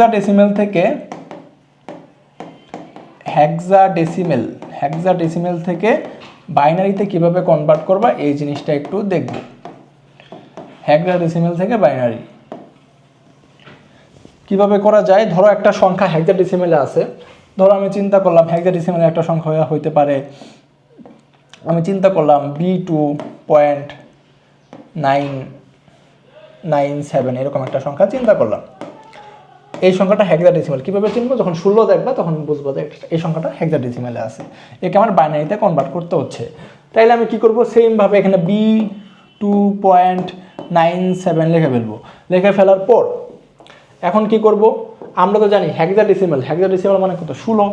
হেক্সা decimal থেকে hexadecimal hexadecimal থেকে বাইনারিতে কীভাবে কনভার্ট করবা, এই জিনিসটা একটু দেখব। হেক্সা ডেসিমেল থেকে বাইনারি কীভাবে করা যায়? ধরো একটা সংখ্যা হেক্সা ডেসিমেলে আছে। ধরো আমি চিন্তা করলাম হেক্সা ডেসিমেলে একটা সংখ্যা হইতে পারে। আমি চিন্তা করলাম B two point nine nine seven এরকম একটা সংখ্যা চিন্তা করলাম। এই সংখ্যাটা হেক্সাডেসিমাল কীভাবে চিনবো? যখন ষোলো দেখবা, তখন বুঝব যে এই সংখ্যাটা হেক্সাডেসিমালে আছে। একে আমার বাইনারিতে কনভার্ট করতে হচ্ছে। তাইলে আমি কি করব? সেমভাবে এখানে B two point nine seven লেখে ফেলব। লেখে ফেলার পর, এখন কি করব? আমরা তো জানি হেক্সাডেসিমাল হেক্সাডেসিমাল মানে কত? ষোলো।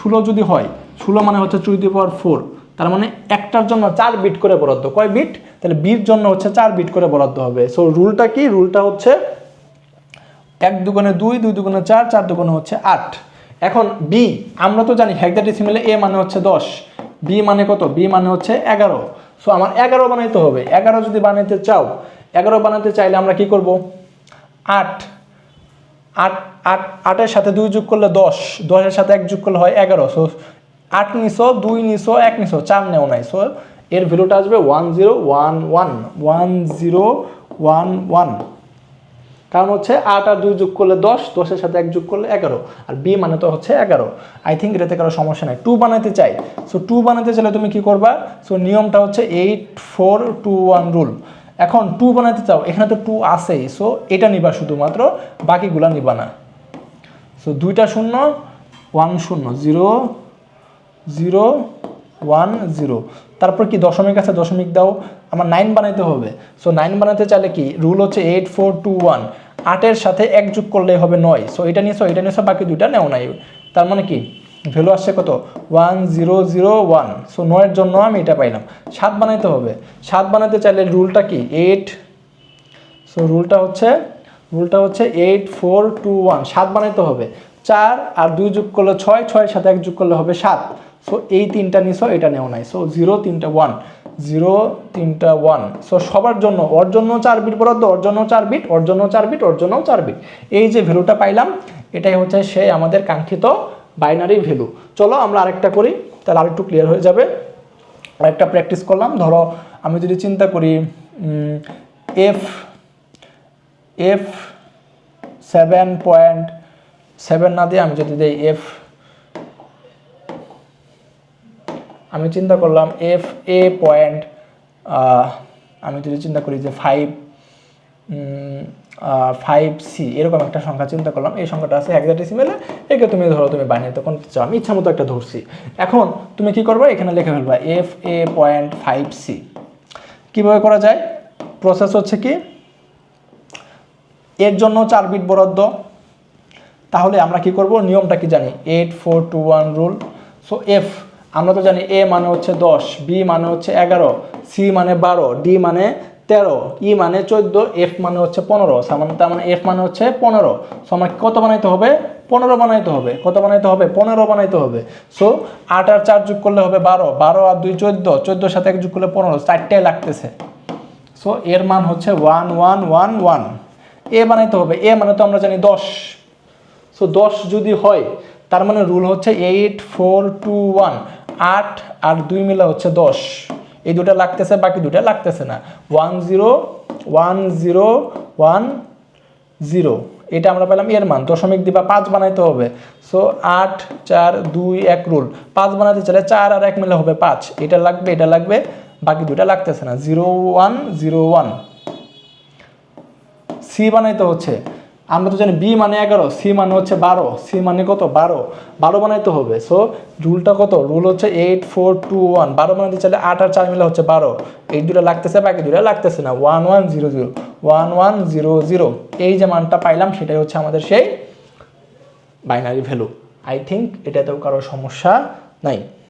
ষোলো যদি হয়, ষোলো মানে হচ্ছে টু দি পাওয়ার ফোর তার মানে একটার জন্য চার বিট করে বরাদ্দ। কয় বিট তাহলে বির জন্য হচ্ছে চার বিট করে বরাদ্দ হবে। সো রুলটা কি? রুলটা হচ্ছে এক দুগুণে দুই দুই দুগুণে চার চার দুগুণে হচ্ছে আট। এখন বি আমরা তো জানি হেক্সাডেসিমেলে এ মানে হচ্ছে দশ। বি মানে কত? বি মানে হচ্ছে এগারো। সো আমার এগারো বানাইতে হবে। এগারো যদি বানাইতে চাও, এগারো বানাতে চাইলে আমরা কি করব? আট। আট আট, আটের সাথে দুই যোগ করলে দশ। দশের সাথে এক যোগ করলে হয় এগারো। সো আট নিশো দুই নিশো এক নিশো চার নেও নাই। সো এর ভ্যালুটা আসবে one zero one one one zero one one কারণ হচ্ছে আট আর দুই যোগ করলে দশ, দশের সাথে এক যোগ করলে এগারো। আর বি মানে তো হচ্ছে এগারো। আই থিঙ্ক এটাতে কারও সমস্যা নাই। টু বানাতে চাই। সো টু বানাতে চাইলে তুমি কি করবা? সো নিয়মটা হচ্ছে eight four two one rule এখন টু বানাতে চাও, এখানে তো টু আসেই সো এটা নিবা শুধুমাত্র, বাকিগুলা নিবা না। সো দুইটা শূন্য ওয়ান শূন্য। জিরো জিরো ওয়ান জিরো তারপর কি দশমিক আছে, দশমিক দাও, আমার নাইন বানাইতে হবে। সো নাইন বানাতে চাইলে কি রুল হচ্ছে এইট ফোর টু ওয়ান আটের সাথে এক যোগ করলে হবে নয়। সো এটা নিয়েছো এটা নিয়েছো, বাকি দুইটা নেও নাই। তার মানে কি ভ্যালু আসছে কত? One zero zero one so নয়ের জন্য আমি এটা পাইলাম। সাত বানাইতে হবে। সাত বানাতে চাইলে রুলটা কি? এইট সো রুলটা হচ্ছে রুলটা হচ্ছে এইট ফোর টু ওয়ান সাত বানাইতে হবে। চার আর দুই যোগ করলে ছয়, ছয়ের সাথে এক যোগ করলে হবে সাত। সো এই তিনটা নিছো এটা নেও নাই। সো জিরো তিনটা ওয়ান জিরো তিনটা ওয়ান সো সবার জন্য, ওর জন্য চার বিট বরাদ্দ, ওর জন্য চার বিট ওর জন্য চার বিট ওর জন্য চার বিট এই যে ভ্যালুটা পাইলাম, এটাই হচ্ছে সেই আমাদের কাঙ্ক্ষিত বাইনারি ভ্যালু চলো আমরা আরেকটা করি, তাহলে আরেকটু ক্লিয়ার হয়ে যাবে। আরেকটা প্র্যাকটিস করলাম। ধরো, আমি যদি চিন্তা করি F F seven point seven না দিয়ে আমি যদি দিই এফ আমি চিন্তা করলাম এফ এ পয়েন্ট আমি যদি চিন্তা করি যে ফাইভ ফাইভ সি এরকম একটা সংখ্যা চিন্তা করলাম, এই সংখ্যাটা আছে হেক্সাডেসিমেলে একে তুমি ধরো তুমি বানিয়ে তখন চাও আমি ইচ্ছা মতো একটা ধরছি। এখন তুমি কি করবে? এখানে লিখে ফেলবা F A point five C কীভাবে করা যায়? প্রসেস হচ্ছে কি? এর জন্য চার বিট বরাদ্দ। তাহলে আমরা কি করব? নিয়মটা কি জানি? Eight four two one rule so F আমরা তো জানি এ মানে হচ্ছে দশ বি মানে হচ্ছে এগারো সি মানে বারো ডি মানে তেরো ই মানে চোদ্দ এফ মানে হচ্ছে পনেরো সামান্য তার মানে এফ মানে হচ্ছে পনেরো। সো আমাকে কত বানাইতে হবে? পনেরো বানাইতে হবে। কত বানাইতে হবে? পনেরো বানাইতে হবে। সো আট আর চার যোগ করলে হবে বারো। বারো আর দুই চোদ্দ। চোদ্দোর সাথে এক যোগ করলে পনেরো। চারটায় লাগতেছে। সো এর মান হচ্ছে one one one one A বানাইতে হবে। এ মানে তো আমরা জানি দশ। সো দশ যদি হয়, তার মানে রুল হচ্ছে এইট ফোর টু ওয়ান আট আর দুই মিলে হচ্ছে দশ। এই দুটা লাগতেছে, বাকি দুটা লাগতেছে না। One zero one zero one zero. এটা আমরা পেলাম এর মান। দশমিক দিবা, পাঁচ বানাইতে হবে। সো আট, চার, দুই, এক রুল। পাঁচ বানাতে চাইলে চার আর এক মিলে হবে পাঁচ। এটা লাগবে এটা লাগবে, বাকি দুটা লাগতেছে না। Zero one zero one. C বানাইতে হচ্ছে। আমরা তো জানি বি মানে এগারো সি মানে হচ্ছে বারো সি মানে কত? বারো। বারো বানাইতে হবে। সো রুলটা কত? রুল হচ্ছে এইট ফোর টু ওয়ান বারো বানাইতে চাইলে আট আর চার মিলে হচ্ছে বারো। এই দুটো লাগতেছে, বাকি দুটো লাগতেছে না। One one zero zero one one zero zero এই যে মানটা পাইলাম, সেটাই হচ্ছে আমাদের সেই বাইনারি ভ্যালু আই থিঙ্ক এটাতেও কারও সমস্যা নাই।